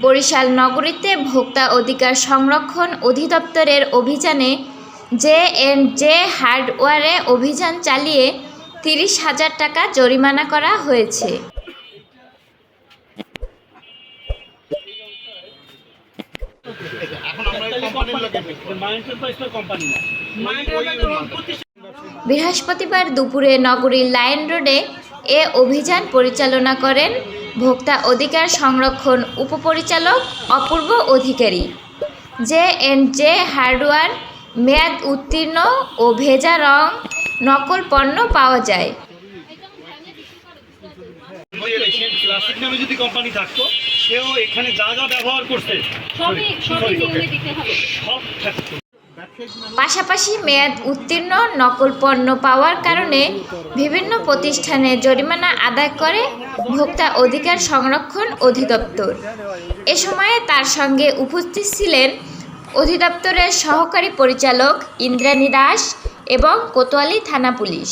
বরিশাল নগরীতে ভোক্তা অধিকার সংরক্ষণ অধিদপ্তরের অভিযানে জে এন্ড জে হার্ডওয়ারে অভিযান চালিয়ে তিরিশ হাজার টাকা জরিমানা করা হয়েছে। বৃহস্পতিবার দুপুরে নগরীর লায়ন রোডে এ অভিযান পরিচালনা করেন ভোক্তা অধিকার সংরক্ষণ উপপরিচালক অপূর্ব অধিকারী। জে এন্ড জে হার্ডওয়্যার মেয়াদ উত্তীর্ণ ও ভেজা রং নকল পণ্য পাওয়া যায়। ক্লাসিক নামে যদি কোম্পানি থাকতো সেও এখানে যা যা ব্যবহার করছে সবই সবই sorry, নিয়মে okay, দিতে হবে। সব থাকতো পাশাপাশি মেয়াদ উত্তীর্ণ, নকল পণ্য পাওয়ার কারণে বিভিন্ন প্রতিষ্ঠানে জরিমানা আদায় করে ভোক্তা অধিকার সংরক্ষণ অধিদপ্তর। এ সময়ে তার সঙ্গে উপস্থিত ছিলেন অধিদপ্তরের সহকারী পরিচালক ইন্দ্রাণী দাস এবং কোতোয়ালি থানা পুলিশ।